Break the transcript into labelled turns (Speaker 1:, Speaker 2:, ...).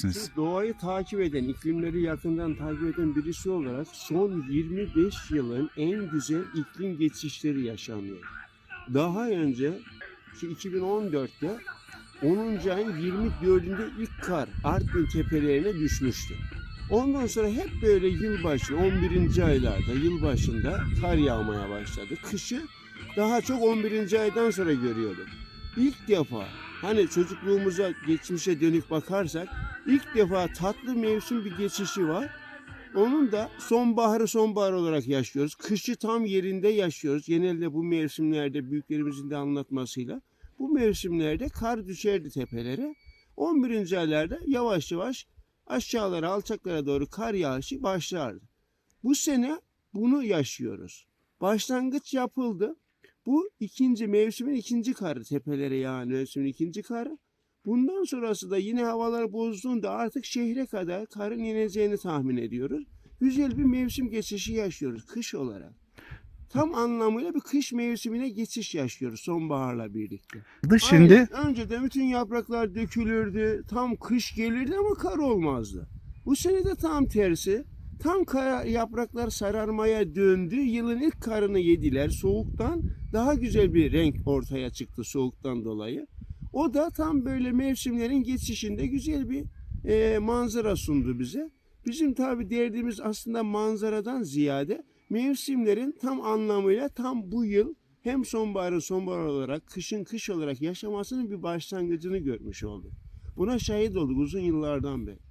Speaker 1: söyleyeceksiniz?
Speaker 2: Şimdi doğayı takip eden, iklimleri yakından takip eden birisi olarak son 25 yılın en güzel iklim geçişleri yaşanıyor. Daha önce ki 2014'te 10. ayın 24'ünde ilk kar Artvin tepelerine düşmüştü. Ondan sonra hep böyle yılbaşı 11. aylarda yılbaşında kar yağmaya başladı. Kışı daha çok 11. aydan sonra görüyorduk. İlk defa hani çocukluğumuza geçmişe dönük bakarsak ilk defa tatlı mevsim bir geçişi var. Onun da sonbaharı sonbahar olarak yaşıyoruz. Kışı tam yerinde yaşıyoruz. Genelde bu mevsimlerde büyüklerimizin de anlatmasıyla bu mevsimlerde kar düşerdi tepelere. 11. aylarda yavaş yavaş aşağılara alçaklara doğru kar yağışı başlardı. Bu sene bunu yaşıyoruz. Başlangıç yapıldı. Bu ikinci mevsimin ikinci karı tepelere yağan mevsimin ikinci karı. Bundan sonrası da yine havalar bozduğunda artık şehre kadar karın ineceğini tahmin ediyoruz. Güzel bir mevsim geçişi yaşıyoruz kış olarak. Tam anlamıyla bir kış mevsimine geçiş yaşıyoruz sonbaharla birlikte.
Speaker 1: Şimdi
Speaker 2: Aynen. Önceden bütün yapraklar dökülürdü. Tam kış gelirdi ama kar olmazdı. Bu sene de tam tersi. Tam kar, yapraklar sararmaya döndü. Yılın ilk karını yediler. Soğuktan daha güzel bir renk ortaya çıktı soğuktan dolayı. O da tam böyle mevsimlerin geçişinde güzel bir e, manzara sundu bize. Bizim tabi derdimiz aslında manzaradan ziyade mevsimlerin tam anlamıyla tam bu yıl hem sonbaharın sonbahar olarak, kışın kış olarak yaşamasının bir başlangıcını görmüş olduk. Buna şahit olduk uzun yıllardan beri.